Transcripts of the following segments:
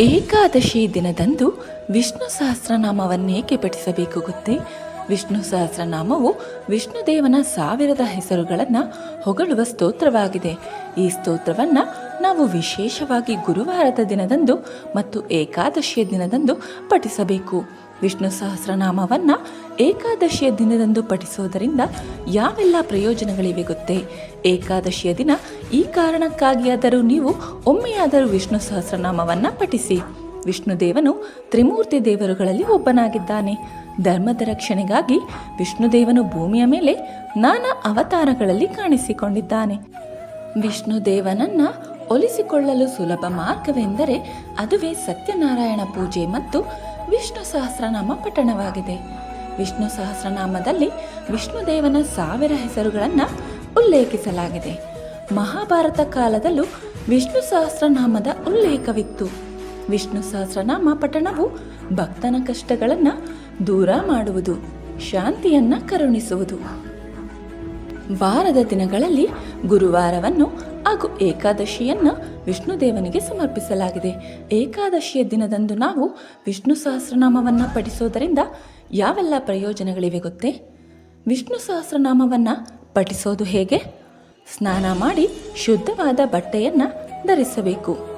ಏಕಾದಶಿ ದಿನದಂದು ವಿಷ್ಣು ಸಹಸ್ರನಾಮವನ್ನೇಕೆ ಪಠಿಸಬೇಕು ಗೊತ್ತೇ? ವಿಷ್ಣು ಸಹಸ್ರನಾಮವು ವಿಷ್ಣುದೇವನ ಸಾವಿರದ ಹೆಸರುಗಳನ್ನು ಹೊಗಳುವ ಸ್ತೋತ್ರವಾಗಿದೆ. ಈ ಸ್ತೋತ್ರವನ್ನು ನಾವು ವಿಶೇಷವಾಗಿ ಗುರುವಾರದ ದಿನದಂದು ಮತ್ತು ಏಕಾದಶಿಯ ದಿನದಂದು ಪಠಿಸಬೇಕು. ವಿಷ್ಣು ಸಹಸ್ರನಾಮವನ್ನು ಏಕಾದಶಿಯ ದಿನದಂದು ಪಠಿಸೋದರಿಂದ ಯಾವೆಲ್ಲ ಪ್ರಯೋಜನಗಳಿವೆ ಗೊತ್ತೇ ಏಕಾದಶಿಯ ದಿನ ಈ ಕಾರಣಕ್ಕಾಗಿಯಾದರೂ ನೀವು ಒಮ್ಮೆಯಾದರೂ ವಿಷ್ಣು ಸಹಸ್ರನಾಮವನ್ನು ಪಠಿಸಿ. ವಿಷ್ಣುದೇವನು ತ್ರಿಮೂರ್ತಿ ದೇವರುಗಳಲ್ಲಿ ಒಬ್ಬನಾಗಿದ್ದಾನೆ. ಧರ್ಮದ ರಕ್ಷಣೆಗಾಗಿ ವಿಷ್ಣುದೇವನು ಭೂಮಿಯ ಮೇಲೆ ನಾನಾ ಅವತಾರಗಳಲ್ಲಿ ಕಾಣಿಸಿಕೊಂಡಿದ್ದಾನೆ. ವಿಷ್ಣುದೇವನನ್ನ ಒಲಿಸಿಕೊಳ್ಳಲು ಸುಲಭ ಮಾರ್ಗವೆಂದರೆ ಅದುವೇ ಸತ್ಯನಾರಾಯಣ ಪೂಜೆ ಮತ್ತು ವಿಷ್ಣು ಸಹಸ್ರನಾಮ ಪಠಣವಾಗಿದೆ. ವಿಷ್ಣು ಸಹಸ್ರನಾಮದಲ್ಲಿ ವಿಷ್ಣುದೇವನ ಸಾವಿರ ಹೆಸರುಗಳನ್ನು ಉಲ್ಲೇಖಿಸಲಾಗಿದೆ. ಮಹಾಭಾರತ ಕಾಲದಲ್ಲೂ ವಿಷ್ಣು ಸಹಸ್ರನಾಮದ ಉಲ್ಲೇಖವಿತ್ತು. ವಿಷ್ಣು ಸಹಸ್ರನಾಮ ಪಠಣವು ಭಕ್ತನ ಕಷ್ಟಗಳನ್ನು ದೂರ ಮಾಡುವುದು, ಶಾಂತಿಯನ್ನು ಕರುಣಿಸುವುದು. ವಾರದ ದಿನಗಳಲ್ಲಿ ಗುರುವಾರವನ್ನು ಹಾಗೂ ಏಕಾದಶಿಯನ್ನು ವಿಷ್ಣುದೇವನಿಗೆ ಸಮರ್ಪಿಸಲಾಗಿದೆ. ಏಕಾದಶಿಯ ದಿನದಂದು ನಾವು ವಿಷ್ಣು ಸಹಸ್ರನಾಮವನ್ನು ಪಠಿಸೋದರಿಂದ ಯಾವೆಲ್ಲ ಪ್ರಯೋಜನಗಳಿವೆ ಗೊತ್ತೇ? ವಿಷ್ಣು ಸಹಸ್ರನಾಮವನ್ನು ಪಠಿಸೋದು ಹೇಗೆ? ಸ್ನಾನ ಮಾಡಿ ಶುದ್ಧವಾದ ಬಟ್ಟೆಯನ್ನು ಧರಿಸಬೇಕು.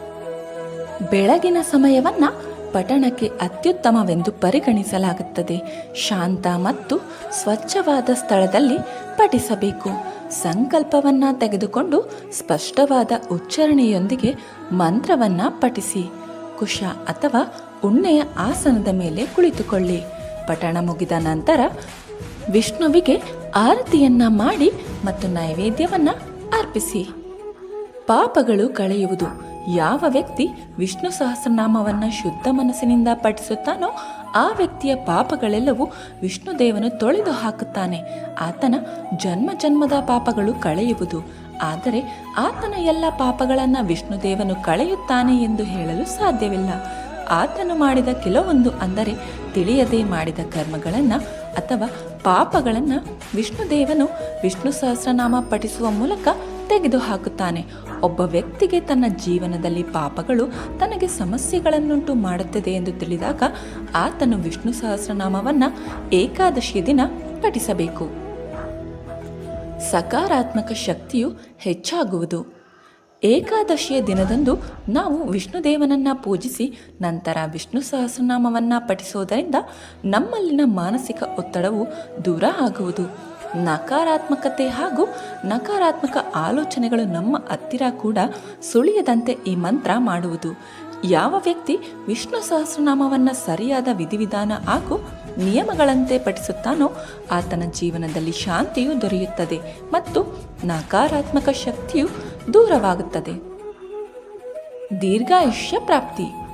ಬೆಳಗಿನ ಸಮಯವನ್ನ ಪಠಣಕ್ಕೆ ಅತ್ಯುತ್ತಮವೆಂದು ಪರಿಗಣಿಸಲಾಗುತ್ತದೆ. ಶಾಂತ ಮತ್ತು ಸ್ವಚ್ಛವಾದ ಸ್ಥಳದಲ್ಲಿ ಪಠಿಸಬೇಕು. ಸಂಕಲ್ಪವನ್ನ ತೆಗೆದುಕೊಂಡು ಸ್ಪಷ್ಟವಾದ ಉಚ್ಚಾರಣೆಯೊಂದಿಗೆ ಮಂತ್ರವನ್ನ ಪಠಿಸಿ. ಕುಶ ಅಥವಾ ಉಣ್ಣೆಯ ಆಸನದ ಮೇಲೆ ಕುಳಿತುಕೊಳ್ಳಿ. ಪಠಣ ಮುಗಿದ ನಂತರ ವಿಷ್ಣುವಿಗೆ ಆರತಿಯನ್ನ ಮಾಡಿ ಮತ್ತು ನೈವೇದ್ಯವನ್ನ ಅರ್ಪಿಸಿ. ಪಾಪಗಳು ಕಳೆಯುವುದು. ಯಾವ ವ್ಯಕ್ತಿ ವಿಷ್ಣು ಸಹಸ್ರನಾಮವನ್ನು ಶುದ್ಧ ಮನಸ್ಸಿನಿಂದ ಪಠಿಸುತ್ತಾನೋ ಆ ವ್ಯಕ್ತಿಯ ಪಾಪಗಳೆಲ್ಲವೂ ವಿಷ್ಣುದೇವನು ತೊಳೆದು ಹಾಕುತ್ತಾನೆ. ಆತನ ಜನ್ಮ ಜನ್ಮದ ಪಾಪಗಳು ಕಳೆಯುವುದು. ಆದರೆ ಆತನ ಎಲ್ಲ ಪಾಪಗಳನ್ನು ವಿಷ್ಣುದೇವನು ಕಳೆಯುತ್ತಾನೆ ಎಂದು ಹೇಳಲು ಸಾಧ್ಯವಿಲ್ಲ. ಆತನು ಮಾಡಿದ ಕೆಲವೊಂದು ಅಂದರೆ ತಿಳಿಯದೆ ಮಾಡಿದ ಕರ್ಮಗಳನ್ನು ಅಥವಾ ಪಾಪಗಳನ್ನು ವಿಷ್ಣುದೇವನು ವಿಷ್ಣು ಸಹಸ್ರನಾಮ ಪಠಿಸುವ ಮೂಲಕ ತೆಗೆದುಹಾಕುತ್ತಾನೆ. ಒಬ್ಬ ವ್ಯಕ್ತಿಗೆ ತನ್ನ ಜೀವನದಲ್ಲಿ ಪಾಪಗಳು ತನಗೆ ಸಮಸ್ಯೆಗಳನ್ನುಂಟು ಮಾಡುತ್ತದೆ ಎಂದು ತಿಳಿದಾಗ ಆತನು ವಿಷ್ಣು ಸಹಸ್ರನಾಮವನ್ನು ಏಕಾದಶಿ ದಿನ ಪಠಿಸಬೇಕು. ಸಕಾರಾತ್ಮಕ ಶಕ್ತಿಯು ಹೆಚ್ಚಾಗುವುದು. ಏಕಾದಶಿಯ ದಿನದಂದು ನಾವು ವಿಷ್ಣುದೇವನನ್ನು ಪೂಜಿಸಿ ನಂತರ ವಿಷ್ಣು ಸಹಸ್ರನಾಮವನ್ನು ಪಠಿಸುವುದರಿಂದ ನಮ್ಮಲ್ಲಿನ ಮಾನಸಿಕ ಒತ್ತಡವು ದೂರ ಆಗುವುದು. ನಕಾರಾತ್ಮಕತೆ ಹಾಗೂ ನಕಾರಾತ್ಮಕ ಆಲೋಚನೆಗಳು ನಮ್ಮ ಹತ್ತಿರ ಕೂಡ ಸುಳಿಯದಂತೆ ಈ ಮಂತ್ರ ಮಾಡುವುದು. ಯಾವ ವ್ಯಕ್ತಿ ವಿಷ್ಣು ಸಹಸ್ರನಾಮವನ್ನು ಸರಿಯಾದ ವಿಧಿವಿಧಾನ ಹಾಗೂ ನಿಯಮಗಳಂತೆ ಪಠಿಸುತ್ತಾನೋ ಆತನ ಜೀವನದಲ್ಲಿ ಶಾಂತಿಯು ದೊರೆಯುತ್ತದೆ ಮತ್ತು ನಕಾರಾತ್ಮಕ ಶಕ್ತಿಯು ದೂರವಾಗುತ್ತದೆ. ದೀರ್ಘಾಯುಷ್ಯ ಪ್ರಾಪ್ತಿ.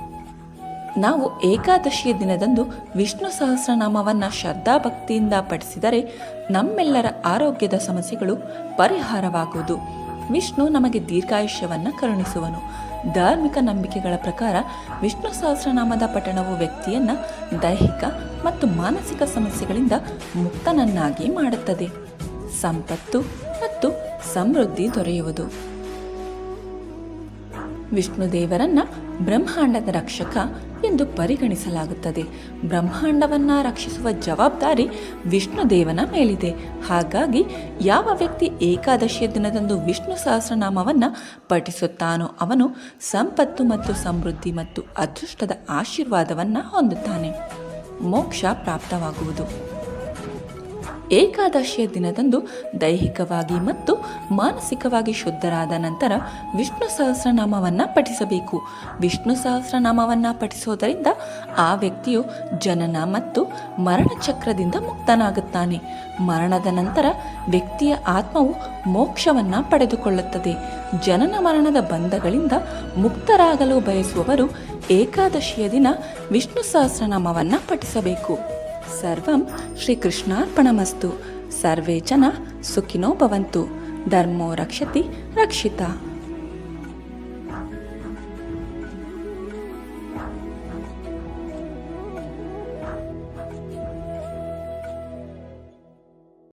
ನಾವು ಏಕಾದಶಿಯ ದಿನದಂದು ವಿಷ್ಣು ಸಹಸ್ರನಾಮವನ್ನು ಶ್ರದ್ಧಾಭಕ್ತಿಯಿಂದ ಪಠಿಸಿದರೆ ನಮ್ಮೆಲ್ಲರ ಆರೋಗ್ಯದ ಸಮಸ್ಯೆಗಳು ಪರಿಹಾರವಾಗುವುದು. ವಿಷ್ಣು ನಮಗೆ ದೀರ್ಘಾಯುಷ್ಯವನ್ನು ಕರುಣಿಸುವನು. ಧಾರ್ಮಿಕ ನಂಬಿಕೆಗಳ ಪ್ರಕಾರ ವಿಷ್ಣು ಸಹಸ್ರನಾಮದ ಪಠಣವು ವ್ಯಕ್ತಿಯನ್ನು ದೈಹಿಕ ಮತ್ತು ಮಾನಸಿಕ ಸಮಸ್ಯೆಗಳಿಂದ ಮುಕ್ತನನ್ನಾಗಿ ಮಾಡುತ್ತದೆ. ಸಂಪತ್ತು ಮತ್ತು ಸಮೃದ್ಧಿ ದೊರೆಯುವುದು. ವಿಷ್ಣುದೇವರನ್ನ ಬ್ರಹ್ಮಾಂಡದ ರಕ್ಷಕ ಎಂದು ಪರಿಗಣಿಸಲಾಗುತ್ತದೆ. ಬ್ರಹ್ಮಾಂಡವನ್ನ ರಕ್ಷಿಸುವ ಜವಾಬ್ದಾರಿ ವಿಷ್ಣುದೇವನ ಮೇಲಿದೆ. ಹಾಗಾಗಿ ಯಾವ ವ್ಯಕ್ತಿ ಏಕಾದಶಿಯ ದಿನದಂದು ವಿಷ್ಣು ಸಹಸ್ರನಾಮವನ್ನು ಪಠಿಸುತ್ತಾನೋ ಅವನು ಸಂಪತ್ತು ಮತ್ತು ಸಮೃದ್ಧಿ ಮತ್ತು ಅದೃಷ್ಟದ ಆಶೀರ್ವಾದವನ್ನು ಹೊಂದುತ್ತಾನೆ. ಮೋಕ್ಷ ಪ್ರಾಪ್ತವಾಗುವುದು. ಏಕಾದಶಿಯ ದಿನದಂದು ದೈಹಿಕವಾಗಿ ಮತ್ತು ಮಾನಸಿಕವಾಗಿ ಶುದ್ಧರಾದ ನಂತರ ವಿಷ್ಣು ಸಹಸ್ರನಾಮವನ್ನು ಪಠಿಸಬೇಕು. ವಿಷ್ಣು ಸಹಸ್ರನಾಮವನ್ನು ಪಠಿಸೋದರಿಂದ ಆ ವ್ಯಕ್ತಿಯು ಜನನ ಮತ್ತು ಮರಣ ಚಕ್ರದಿಂದ ಮುಕ್ತನಾಗುತ್ತಾನೆ. ಮರಣದ ನಂತರ ವ್ಯಕ್ತಿಯ ಆತ್ಮವು ಮೋಕ್ಷವನ್ನು ಪಡೆದುಕೊಳ್ಳುತ್ತದೆ. ಜನನ ಮರಣದ ಬಂಧಗಳಿಂದ ಮುಕ್ತರಾಗಲು ಬಯಸುವವರು ಏಕಾದಶಿಯ ದಿನ ವಿಷ್ಣು ಸಹಸ್ರನಾಮವನ್ನು ಪಠಿಸಬೇಕು. ಸರ್ವಂ ಶ್ರೀಕೃಷ್ಣಾರ್ಪಣಮಸ್ತು. ಸರ್ವೇ ಜನ ಸುಖಿನೋ ಭವಂತು. ಧರ್ಮೋ ರಕ್ಷತಿ ರಕ್ಷಿತ.